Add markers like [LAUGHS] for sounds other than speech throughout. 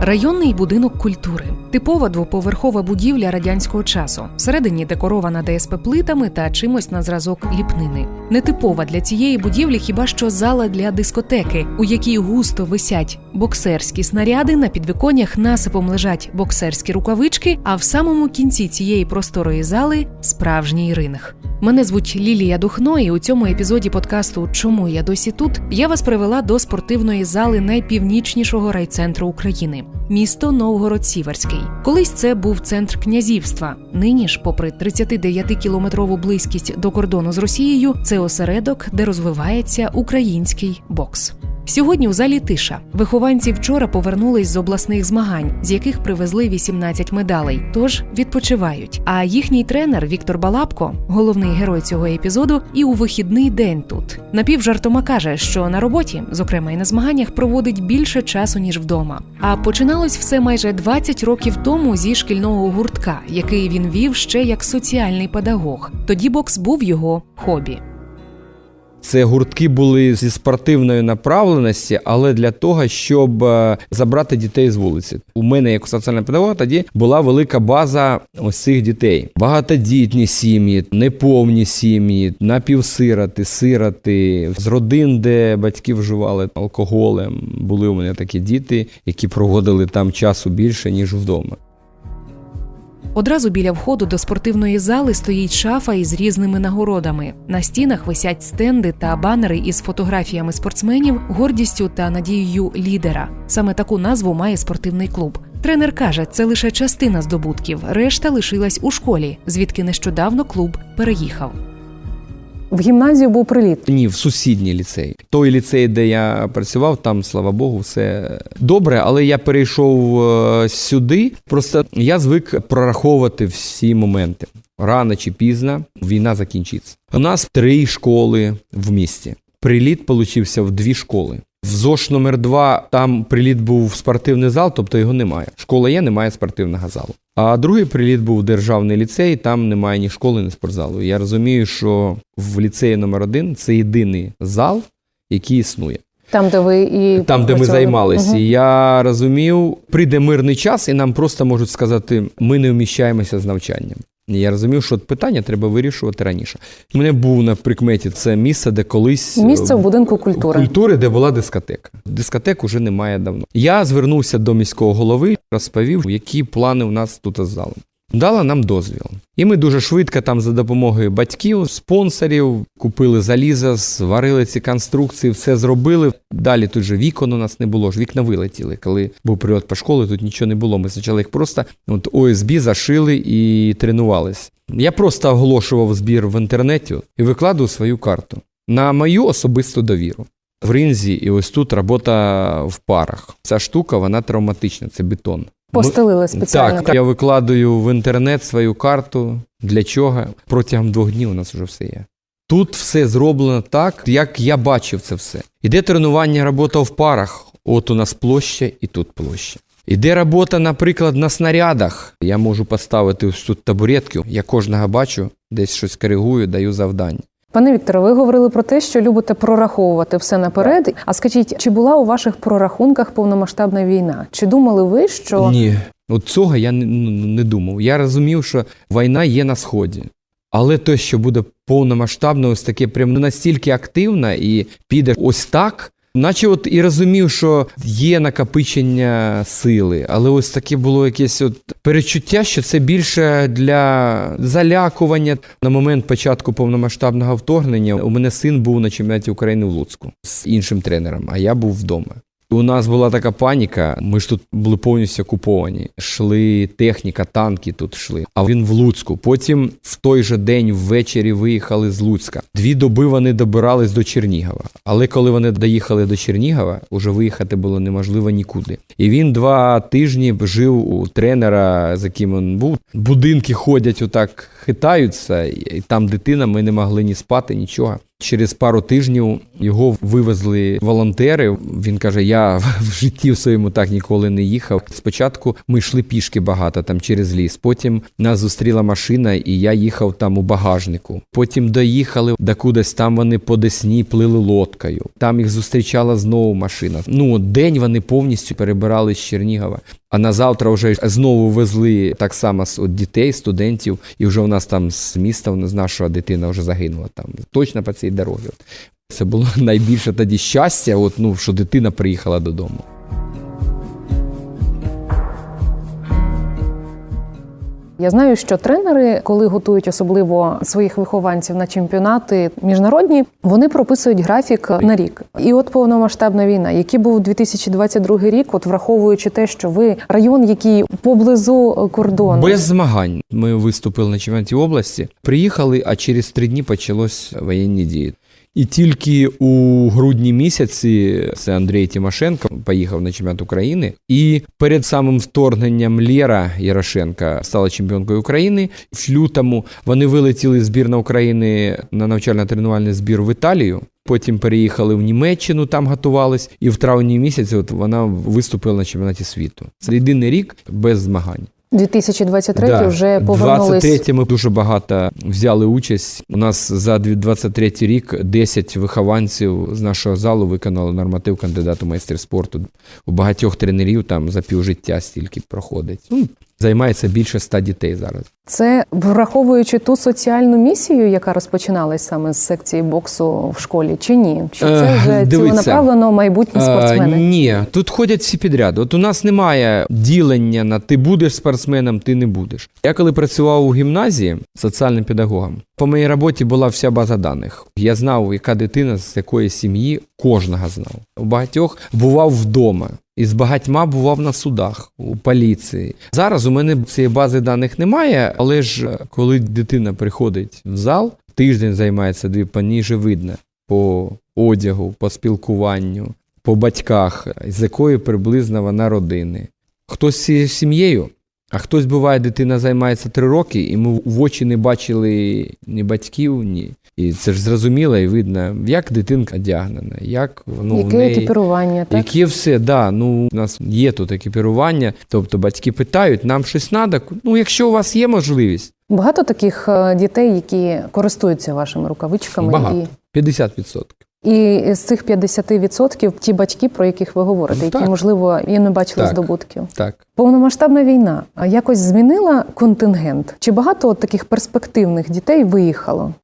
Районний будинок культури типова двоповерхова будівля радянського часу. Всередині декорована ДСП плитами та чимось на зразок ліпнини. Нетипова для цієї будівлі хіба що зала для дискотеки, у якій густо висять боксерські снаряди. На підвіконнях насипом лежать боксерські рукавички. А в самому кінці цієї просторої зали справжній ринг. Мене звуть Лілія Духно, і у цьому епізоді подкасту Чому я досі тут я вас привела до спортивної зали найпівнічнішого райцентру України місто Новгород-Сіверський. Колись це був центр князівства. Нині ж, попри 39-кілометрову близькість до кордону з Росією, це осередок, де розвивається український бокс. Сьогодні у залі тиша. Вихованці вчора повернулись з обласних змагань, з яких привезли 18 медалей. Тож відпочивають. А їхній тренер Віктор Балабко, головний герой цього епізоду, і у вихідний день тут. Напівжартома каже, що на роботі, зокрема і на змаганнях, проводить більше часу ніж вдома. А починалось все майже 20 років тому зі шкільного гуртка, який він вів ще як соціальний педагог. Тоді бокс був його хобі. Це гуртки були зі спортивної направленості, але для того, щоб е, забрати дітей з вулиці. У мене, як у соціального педагога, тоді була велика база ось цих дітей. Багатодітні сім'ї, неповні сім'ї, напівсироти, сироти з родин, де батьки вживали алкоголем. Були у мене такі діти, які проводили там часу більше ніж вдома. Одразу біля входу до спортивної зали стоїть шафа із різними нагородами. На стінах висять стенди та банери із фотографіями спортсменів, гордістю та надією лідера. Саме таку назву має спортивний клуб. Тренер каже, це лише частина здобутків. Решта лишилась у школі, звідки нещодавно клуб переїхав. В гімназію був приліт. Ні, в сусідній ліцей. Той ліцей, де я працював, там, слава Богу, все добре, але я перейшов е, сюди. Просто я звик прораховувати всі моменти. Рано чи пізно війна закінчиться. У нас три школи в місті. Приліт получився в дві школи. В ЗОШ номер 2 там приліт був в спортивний зал, тобто його немає. Школа є, немає спортивного залу. А другий приліт був державний ліцей, там немає ні школи, ні спортзалу. Я розумію, що в ліцеї номер 1 це єдиний зал, який існує. Там, де ви і Там, де ми займалися. Угу. Я розумів, прийде мирний час, і нам просто можуть сказати, ми не вміщаємося з навчанням. Я розумів, що питання треба вирішувати раніше. У мене був на прикметі це місце, де колись Місце е, в будинку культури. культури, де була дискотека. Дискотек уже немає давно. Я звернувся до міського голови, розповів, які плани у нас тут з залом. Дала нам дозвіл. І ми дуже швидко там за допомогою батьків, спонсорів купили залізо, зварили ці конструкції, все зробили. Далі тут же вікон у нас не було ж, вікна вилетіли. Коли був прильот по школі, тут нічого не було. Ми спочатку їх просто от ОСБ зашили і тренувались. Я просто оголошував збір в інтернеті і викладу свою карту на мою особисту довіру. В ринзі і ось тут робота в парах. Ця штука вона травматична, це бетон. Постелили спеціально. Так, я викладаю в інтернет свою карту. Для чого? Протягом двох днів у нас вже все є. Тут все зроблено так, як я бачив це все. Іде тренування, робота в парах. От у нас площа і тут площа. Іде робота, наприклад, на снарядах. Я можу поставити ось тут табуретку. Я кожного бачу, десь щось коригую, даю завдання. Пане Вікторе, ви говорили про те, що любите прораховувати все наперед. А скажіть, чи була у ваших прорахунках повномасштабна війна? Чи думали ви, що Ні, от цього я не, ну, не думав. Я розумів, що війна є на сході. Але те, що буде повномасштабно, ось таке прям настільки активно і піде ось так, наче от і розумів, що є накопичення сили, але ось таке було якесь от перечуття, що це більше для залякування. На момент початку повномасштабного вторгнення у мене син був на чемпіонаті України в Луцьку з іншим тренером, а я був вдома. У нас була така паніка. Ми ж тут були повністю окуповані. Шли техніка, танки тут йшли. А він в Луцьку. Потім в той же день ввечері виїхали з Луцька. Дві доби вони добирались до Чернігова. Але коли вони доїхали до Чернігова, уже виїхати було неможливо нікуди. І він два тижні жив у тренера, з яким він був. Будинки ходять, отак хитаються, і там дитина. Ми не могли ні спати, нічого. Через пару тижнів його вивезли волонтери. Він каже: Я [LAUGHS] в житті в своєму так ніколи не їхав. Спочатку ми йшли пішки багато там через ліс. Потім нас зустріла машина, і я їхав там у багажнику. Потім доїхали до кудись там. Вони по Десні плили лодкою. Там їх зустрічала знову машина. Ну день вони повністю перебирали з Чернігова. А на завтра вже знову везли так само от дітей, студентів, і вже у нас там з міста з нашого дитина вже загинула там точно по цій дорозі. Це було [LAUGHS] найбільше тоді щастя, от, ну, що дитина приїхала додому. Я знаю, що тренери, коли готують особливо своїх вихованців на чемпіонати міжнародні, вони прописують графік на рік. І от повномасштабна війна, який був 2022 рік, от враховуючи те, що ви район, який поблизу кордону, Без змагань ми виступили на чемпіонаті області, приїхали, а через три дні почалось воєнні дії. І тільки у грудні місяці це Андрій Тимошенко поїхав на чемпіонат України. І перед самим вторгненням Лєра Ярошенка стала чемпіонкою України. В лютому вони вилетіли збірна України на навчально-тренувальний збір в Італію. Потім переїхали в Німеччину, там готувались, і в травні місяці от вона виступила на чемпіонаті світу. Це єдиний рік без змагань. 2023 вже повернулись. 23 ми дуже багато взяли участь. У нас за 23 рік 10 вихованців з нашого залу виконали норматив кандидату майстер спорту. У багатьох тренерів там за півжиття стільки проходить. Ну, займається більше 100 дітей зараз. Це враховуючи ту соціальну місію, яка розпочиналась саме з секції боксу в школі, чи ні? Чи це Е, вже ціленаправлено майбутні А, спортсмени? ні, тут ходять всі підряд. От у нас немає ділення на ти будеш спортсменом, ти не будеш. Я коли працював у гімназії соціальним педагогом, по моїй роботі була вся база даних. Я знав, яка дитина з якої сім'ї, кожного знав. У багатьох бував вдома. І з багатьма бував на судах у поліції. Зараз у мене цієї бази даних немає, але ж е, коли дитина приходить в зал, тиждень займається дві паніже видно по одягу, по спілкуванню, по батьках, з якої приблизно вона родини. Хтось з сім'єю, а хтось буває, дитина займається три роки, і ми в очі не бачили ні батьків, ні. І це ж зрозуміло і видно, як дитинка одягнена, як ну, в Яке неї... екіпірування, так? Яке все, да. Ну, у нас є тут екіпірування. Тобто батьки питають, нам щось треба. Ну, якщо у вас є можливість, Багато таких е, дітей, які користуються вашими рукавичками, багато. 50%. І, з цих 50% ті батьки, про яких ви говорите, які так. можливо і не бачили Так. здобутків. Так. Повномасштабна війна якось змінила контингент? Чи багато от таких перспективних дітей виїхало?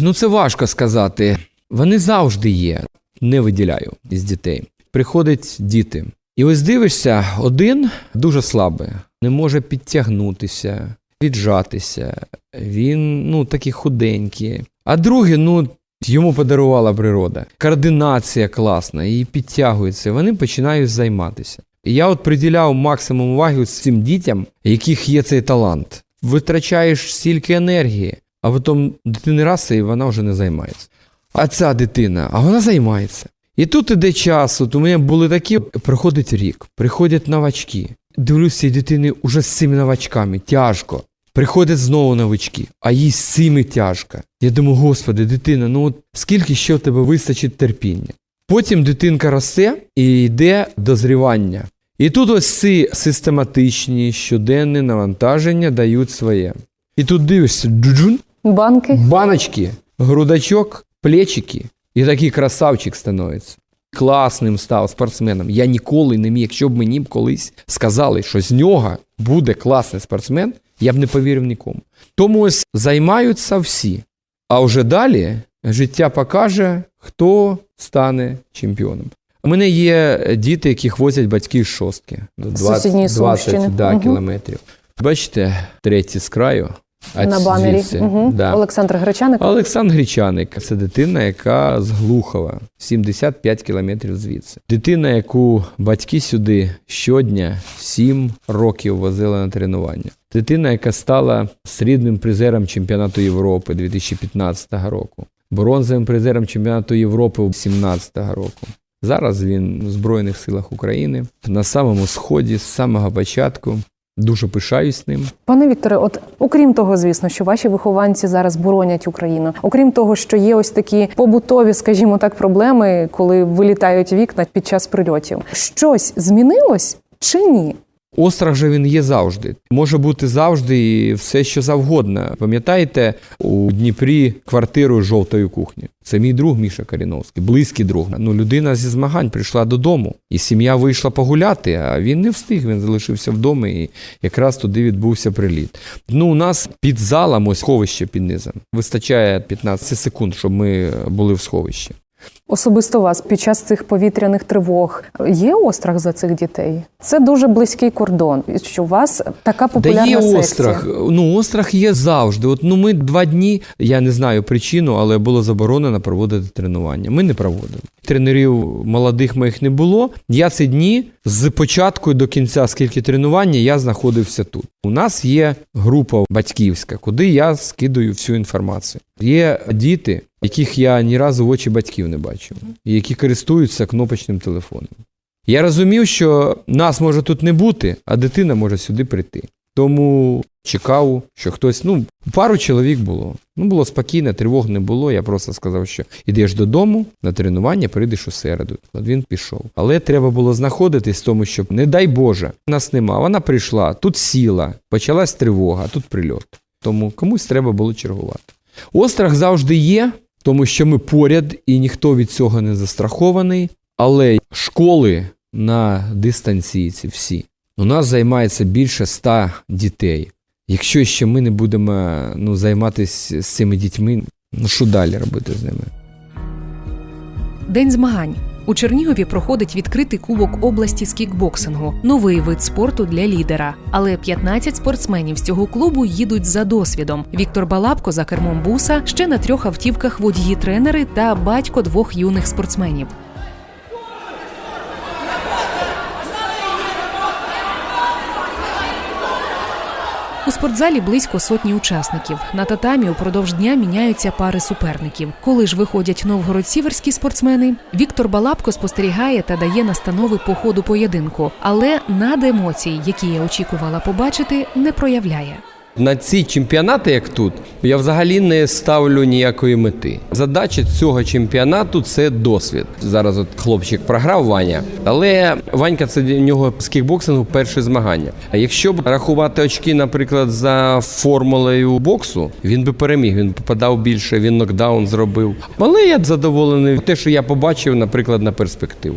Ну, це важко сказати. Вони завжди є. Не виділяю із дітей. Приходять діти. І ось дивишся, один дуже слабий, не може підтягнутися, віджатися. Він ну, такий худенький. А другий, ну, йому подарувала природа. Координація класна, і підтягується. Вони починають займатися. І я от приділяв максимум уваги цим дітям, яких є цей талант. Витрачаєш стільки енергії, а потім дитини раз і вона вже не займається. А ця дитина, а вона займається. І тут іде час. От у мене були такі, проходить рік, приходять новачки. Дивлюся, дитини уже з цими новачками, тяжко. Приходять знову новички, а їй з цими тяжко. Я думаю, господи, дитина, ну от скільки ще в тебе вистачить терпіння? Потім дитинка росте і йде дозрівання. І тут ось ці систематичні щоденні навантаження дають своє. І тут дивишся, джуджун, Банки? баночки, грудачок, плечики, і такий красавчик становиться. Класним став спортсменом. Я ніколи не міг, якщо б мені колись сказали, що з нього буде класний спортсмен, я б не повірив нікому. Тому ось займаються всі. А вже далі життя покаже, хто стане чемпіоном. У мене є діти, яких возять батьки з шостки до З 20, 20 да, угу. кілометрів. Бачите, третій з краю. А на банері. Угу. да. Олександр Гречаник. Олександр Грічаник це дитина, яка з Глухова, 75 кілометрів звідси. Дитина, яку батьки сюди щодня 7 років возили на тренування. Дитина, яка стала срібним призером чемпіонату Європи 2015 року, бронзовим призером чемпіонату Європи 2017 року. Зараз він в Збройних силах України на самому сході з самого початку. Дуже пишаюсь ним. Пане Вікторе, от окрім того, звісно, що ваші вихованці зараз боронять Україну, окрім того, що є ось такі побутові, скажімо так, проблеми, коли вилітають вікна під час прильотів, щось змінилось чи ні? Острах же він є завжди. Може бути завжди і все, що завгодно. Пам'ятаєте, у Дніпрі квартиру з жовтою кухні. Це мій друг Міша Каріновський, близький друг. Ну, людина зі змагань прийшла додому, і сім'я вийшла погуляти, а він не встиг. Він залишився вдома, і якраз туди відбувся приліт. Ну, у нас під залом ось сховище під низом. Вистачає 15 секунд, щоб ми були в сховищі. Особисто вас під час цих повітряних тривог є острах за цих дітей? Це дуже близький кордон. Що у вас така популярна Да є секція. острах. Ну, острах є завжди. От ну ми два дні, я не знаю причину, але було заборонено проводити тренування. Ми не проводили. Тренерів молодих моїх не було. Я ці дні з початку до кінця, скільки тренування, я знаходився тут. У нас є група батьківська, куди я скидаю всю інформацію. Є діти, яких я ні разу в очі батьків не бачив, і які користуються кнопочним телефоном. Я розумів, що нас може тут не бути, а дитина може сюди прийти. Тому чекав, що хтось, ну, пару чоловік було. Ну, було спокійно, тривог не було. Я просто сказав, що йдеш додому на тренування, прийдеш у середу. От він пішов. Але треба було знаходитись в тому, щоб, не дай Боже, нас нема. Вона прийшла, тут сіла, почалась тривога, тут прильот. Тому комусь треба було чергувати. Острах завжди є, тому що ми поряд і ніхто від цього не застрахований. Але школи на дистанційці всі. У нас займається більше ста дітей. Якщо ще ми не будемо ну, займатися з цими дітьми, ну що далі робити з ними? День змагань. У Чернігові проходить відкритий кубок області з кікбоксингу, новий вид спорту для лідера. Але 15 спортсменів з цього клубу їдуть за досвідом. Віктор Балабко за кермом буса, ще на трьох автівках водії тренери та батько двох юних спортсменів. У спортзалі близько сотні учасників. На татамі упродовж дня міняються пари суперників. Коли ж виходять новгород-сіверські спортсмени, Віктор Балабко спостерігає та дає настанови по ходу поєдинку, але над емоцій, які я очікувала побачити, не проявляє. На ці чемпіонати, як тут, я взагалі не ставлю ніякої мети. Задача цього чемпіонату це досвід. Зараз от хлопчик програв Ваня, але Ванька це для нього з кікбоксингу перше змагання. А якщо б рахувати очки, наприклад, за формулою боксу, він би переміг. Він попадав більше, він нокдаун зробив. Але я задоволений те, що я побачив, наприклад, на перспективу.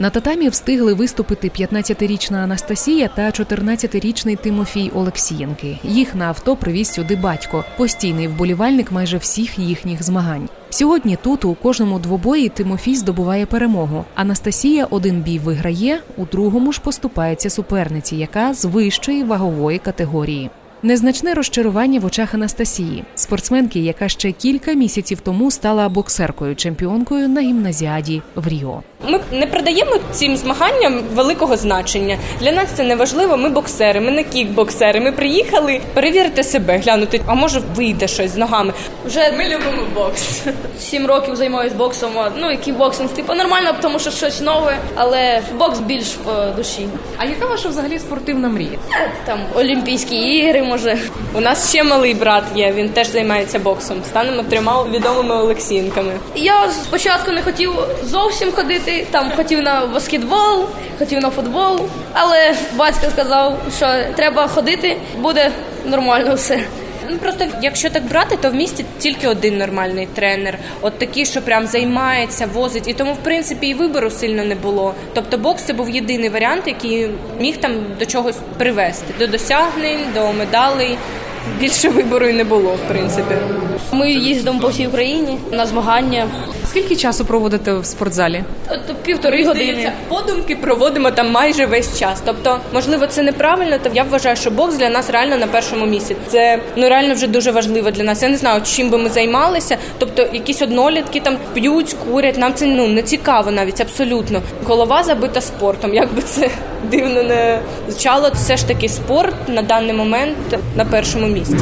На татамі встигли виступити 15-річна Анастасія та 14-річний Тимофій Олексієнки. Їх на авто привіз сюди батько, постійний вболівальник майже всіх їхніх змагань. Сьогодні тут у кожному двобої Тимофій здобуває перемогу. Анастасія один бій виграє, у другому ж поступається суперниці, яка з вищої вагової категорії. Незначне розчарування в очах Анастасії, спортсменки, яка ще кілька місяців тому стала боксеркою чемпіонкою на гімназіаді в Ріо. Ми не придаємо цим змаганням великого значення. Для нас це не важливо. Ми боксери, ми не кікбоксери. Ми приїхали перевірити себе, глянути, а може вийде щось з ногами. Вже ми любимо бокс. Сім років займаюся боксом. а, Ну і кікбоксинг, типу нормально, тому що щось нове, але бокс більш по душі. А яка ваша взагалі спортивна мрія? Е, Там Олімпійські ігри, може. У нас ще малий брат є. Він теж займається боксом. Станемо трьома відомими олексіїнками. Я спочатку не хотів зовсім ходити, там хотів на баскетбол, хотів на футбол, але батько сказав, що треба ходити, буде нормально все. Ну просто якщо так брати, то в місті тільки один нормальний тренер. От такий, що прям займається, возить. І тому, в принципі, і вибору сильно не було. Тобто бокс це був єдиний варіант, який міг там до чогось привести, до досягнень, до медалей. Більше вибору і не було, в принципі. Ми їздимо по всій Україні на змагання. Скільки часу проводите в спортзалі? От півтори години. Здається, подумки проводимо там майже весь час. Тобто, можливо, це неправильно. Та я вважаю, що бокс для нас реально на першому місці. Це ну реально вже дуже важливо для нас. Я не знаю, чим би ми займалися. Тобто, якісь однолітки там п'ють, курять. Нам це ну не цікаво навіть абсолютно. Голова забита спортом. Як би це дивно не звучало, все ж таки спорт на даний момент на першому місці.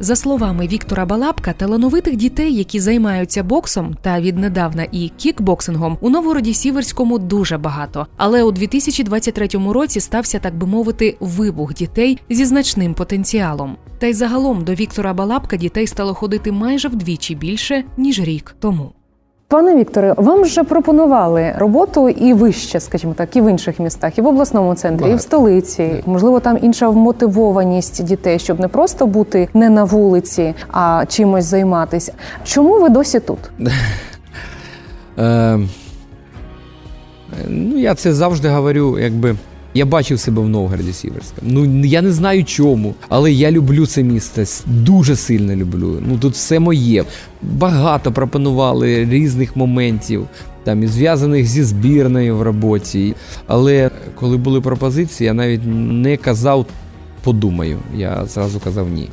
За словами Віктора Балабка, талановитих дітей, які займаються боксом та віднедавна і кікбоксингом, у Новгороді Сіверському дуже багато. Але у 2023 році стався, так би мовити, вибух дітей зі значним потенціалом. Та й загалом до Віктора Балабка дітей стало ходити майже вдвічі більше ніж рік тому. Пане Вікторе, вам вже пропонували роботу і вище, скажімо так, і в інших містах, і в обласному центрі, і в Багато. столиці. Можливо, там інша вмотивованість дітей, щоб не просто бути не на вулиці, а чимось займатися. Чому ви досі тут? [LAUGHS] Е, ну, я це завжди говорю, якби. Я бачив себе в Новгороді Сіверському. Ну я не знаю чому, але я люблю це місто. Дуже сильно люблю. Ну тут все моє. Багато пропонували різних моментів, там і зв'язаних зі збірною в роботі. Але коли були пропозиції, я навіть не казав подумаю. Я зразу казав ні.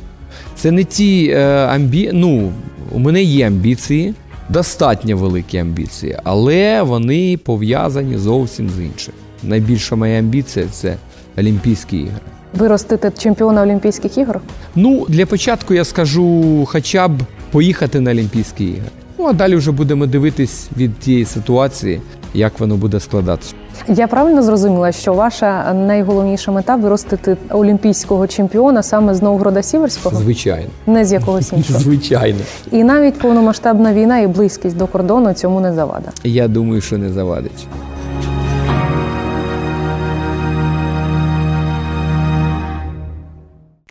Це не ті е, амбі... Ну, у мене є амбіції, достатньо великі амбіції, але вони пов'язані зовсім з іншим. Найбільша моя амбіція це Олімпійські ігри. Виростити чемпіона Олімпійських ігор? Ну, для початку я скажу хоча б поїхати на Олімпійські ігри. Ну, а далі вже будемо дивитись від тієї ситуації, як воно буде складатися. Я правильно зрозуміла, що ваша найголовніша мета виростити олімпійського чемпіона саме з Новгорода Сіверського, Звичайно. не з якогось [LAUGHS] іншого. Звичайно. І навіть повномасштабна війна і близькість до кордону цьому не завада. Я думаю, що не завадить.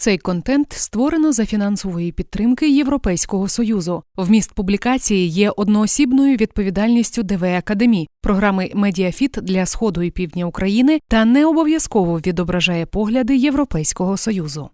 Цей контент створено за фінансової підтримки Європейського союзу. Вміст публікації є одноосібною відповідальністю ДВ Академі, програми Медіафіт для сходу і півдня України та не обов'язково відображає погляди Європейського союзу.